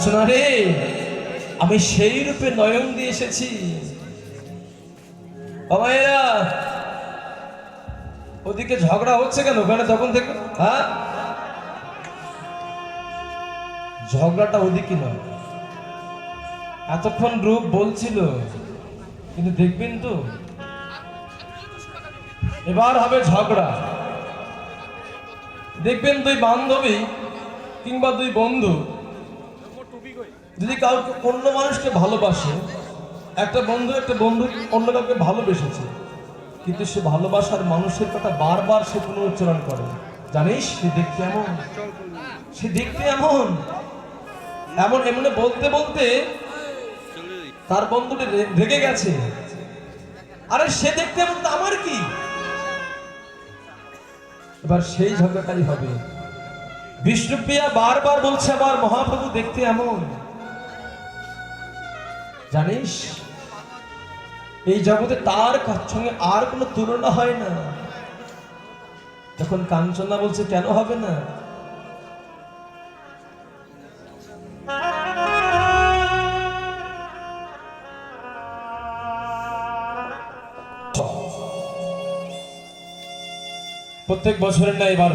কাঞ্চনা রে, আমি সেই রূপে নয়ন দিয়ে এসেছি। বাবাইরা ওদিকে ঝগড়া হচ্ছে কেন? ওখানে তখন থেকে হ্যাঁ? ঝগড়াটা ওদিকে নয়। এতক্ষণ রূপ বলছিল, কিন্তু দেখবেন তো, এবার হবে ঝগড়া। দেখবেন দুই বান্ধবী কিংবা দুই বন্ধু যদি কাউকে অন্য মানুষকে ভালোবাসে, একটা বন্ধু একটা বন্ধু অন্য কাউকে ভালোবেসেছে, কিন্তু সে ভালোবাসার মানুষের কথা বারবার সে পুনরুচ্চারণ করে। জানিস, সে দেখতে এমন। সে দেখতে এমন। এমন, এমনে বলতে বলতে তার বন্ধুটি রেগে গেছে। আরে, সে দেখতে এমন আমার কি? এবার সেই ঝগড়াটাই হবে। বিষ্ণুপ্রিয়া বারবার বলছে, আবার মহাপ্রভু দেখতে এমন। জানিস? এই জগতে তার সঙ্গে আর কোনো তুলনা হয় না। তখন কাঞ্চনা বলছে, কেন হবে না? প্রত্যেক বছরের না এবার